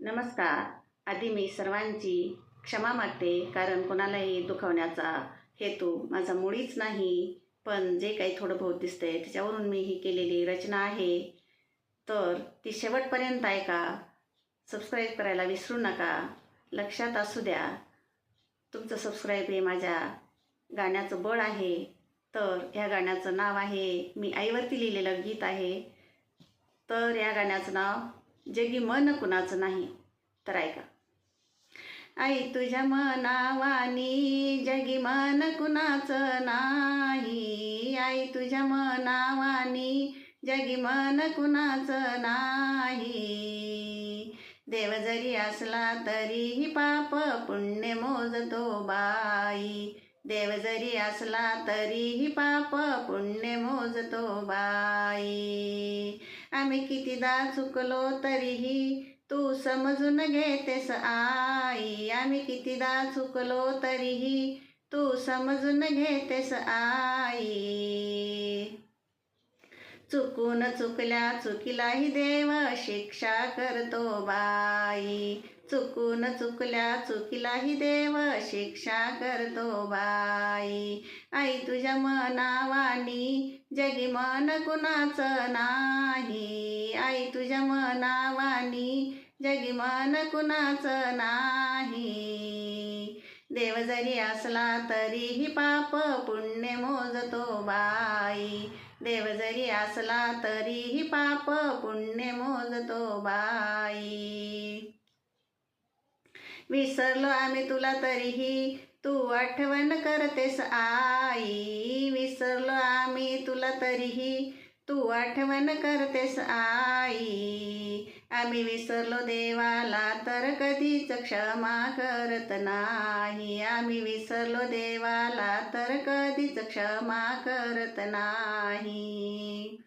नमस्कार. आधी मी सर्वांची क्षमा मागते कारण कोणालाही दुखवण्याचा हेतू माझा मुळीच नाही पण जे काही थोडं बहुत दिसतंय त्याच्यावरून मी ही केलेली रचना आहे. तर ती शेवटपर्यंत ऐका सबस्क्राईब करायला विसरू नका. लक्षात असू द्या. तुमचं सबस्क्राईब हे माझ्या गाण्याचं बळ आहे. तर ह्या गाण्याचं नाव आहे मी आईवरती लिहिलेलं गीत आहे. तर या गाण्याचं नाव जगी मन कुणाचं नाही? तर ऐका. आई तुझ्या मनावानी जगी मन कुणाचं नाही? आई तुझ्या मनावानी जगी मन कुणाचं नाही? देव जरी असला तरीही पाप पुण्य मोजतो बाई. देव जरी असला तरीही पाप पुण्य मोजतो बाई. आम्ही कितीदा चुकलो तरीही तू समजून घेतेस आई. आम्ही कितीदा चुकलो तरीही तू समजून घेतेस आई. चुकून चुकल्या चुकीलाही देव शिक्षा करतो बाई. चुकून चुकल्या चुकीलाही देव शिक्षा करतो बाई. आई तुझ्या मनावानी जगी मन कुणाचं नाही. आई तुझ्या मनावानी जगी मन कुणाचं नाही. देव जरी असला तरीही पाप पुण्य मोजतो बाई. देव जरी असला तरीही पाप पुण्य मोजतो बाई. विसरलो आम्ही तुला तरीही तू आठवण करतेस आई. विसरलो आम्ही तुला तरीही तू आठवण करतेस आई. आम्ही विसरलो देवाला तर कधीच क्षमा करत नाही. आम्ही विसरलो देवाला तर कधीच क्षमा करत नाही.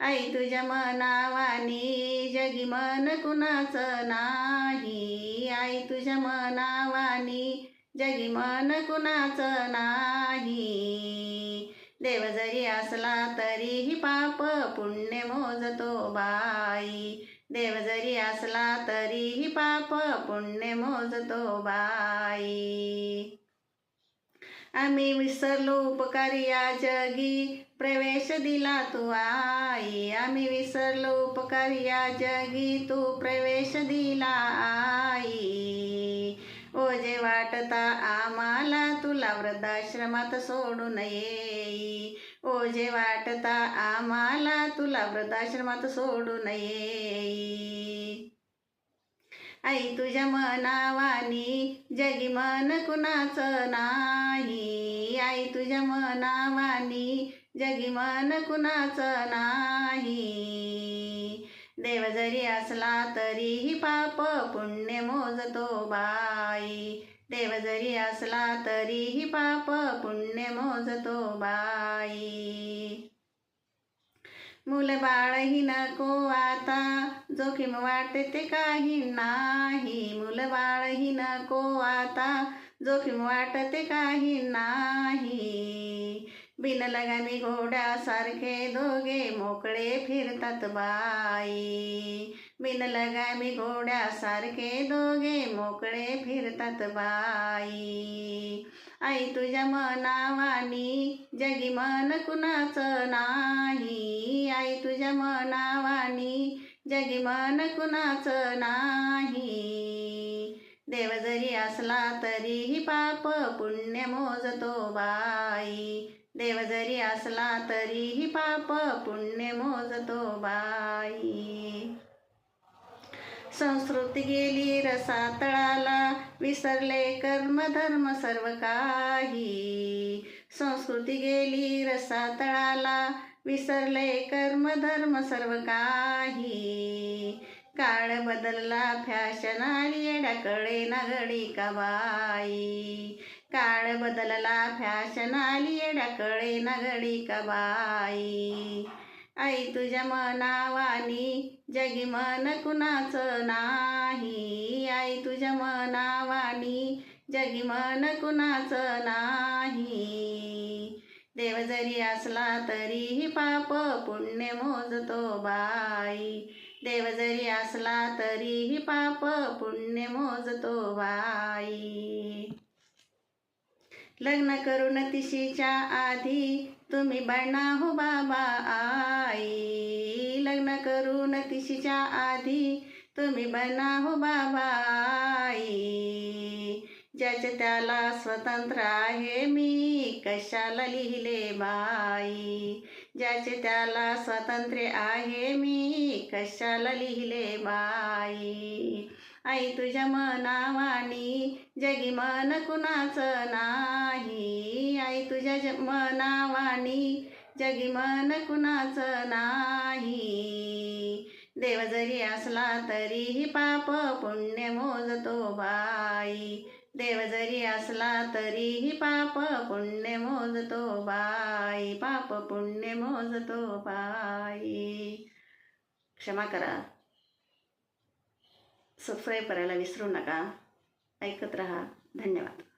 आई तुझ्या मनावानी जगी मन कुणाचं नाही. आई तुझ्या मनावानी जगी मन कुणाचं नाही. देव जरी असला तरीही पाप पुण्य मोजतो बाई. देव जरी असला तरीही पाप पुण्य मोजतो बाई. आम्ही विसरलो उपकारिया जगी. प्रवेश दिला तू आई. आम्ही विसरलो उपकारिया जगी. तू प्रवेश दिला आई. ओझे वाटता आम्हाला तुला वृद्धाश्रमात सोडून येई. ओझे वाटता आम्हाला तुला वृद्धाश्रमात सोडून येई. आई तुझ्या मनावानी जगी मन कुणाचं नाही. आई तुझ्या मनावानी जगी मन कुणाचं नाही. देव जरी असला तरीही पाप पुण्य मोजतो बाई. देव जरी असला तरीही पाप पुण्य मोजतो बाई. मुलबाळही नको आता जोखीम वाटते काही नाही. मुलबाळही नको आता जोखीम वाटते काही नाही. बिन घोड्या घोड्यासारखे दोघे मोकळे फिरतात बाई. बिन लगामी घोड्यासारखे दोघे मोकळे फिरतात बाई. आई तुझ्या मनावानी जगी मन कुणाचं नाही. आई तुझ्या मनावानी जगी मन कुणाचं नाही. देव जरी असला तरीही पाप पुण्य मोजतो बाई. देव जरी असला तरीही पाप पुण्य मोजतो बाई. संस्कृती गेली रसातळाला विसरले कर्म धर्म सर्व काही. संस्कृती गेली रसातळाला विसरले कर्म धर्म सर्व काही. काळ बदलला फॅशन आली येड्याकडे ना का बाई. काळ बदलला फॅशन आली ढकळे नगडी कबाई का बाई? आई तुझ्या मनावानी जगी मन कुणाचं नाही. आई तुझ्या मनावानी जगी मन कुणाचं नाही. देव जरी असला तरीही पाप पुण्य मोजतो बाई. देव जरी असला तरीही पाप पुण्य मोजतो बाई. लग्न करून तिशीच्या आधी तुम्ही बना हो बाबा आई. लग्न करून तिशीच्या आधी तुम्ही बना हो बाबा आई. ज्याच्या त्याला स्वतंत्र आहे मी कशाला लिहिले बाई? ज्याचे त्याला स्वातंत्र्य आहे मी कशाला लिहिले बाई? आई तुझ्या मनावानी जगी मन कुणाचं नाही. आई तुझ्या ज मनावानी जगी मन कुणाचं नाही. देव जरी असला तरीही पाप पुण्य मोजतो बाई. देव जरी असला तरीही पाप पुण्य मोजतो बाई. पाप पुण्य मोजतो बाई. क्षमा करा. सबस्क्राईब करायला विसरू नका. ऐकत रहा. धन्यवाद.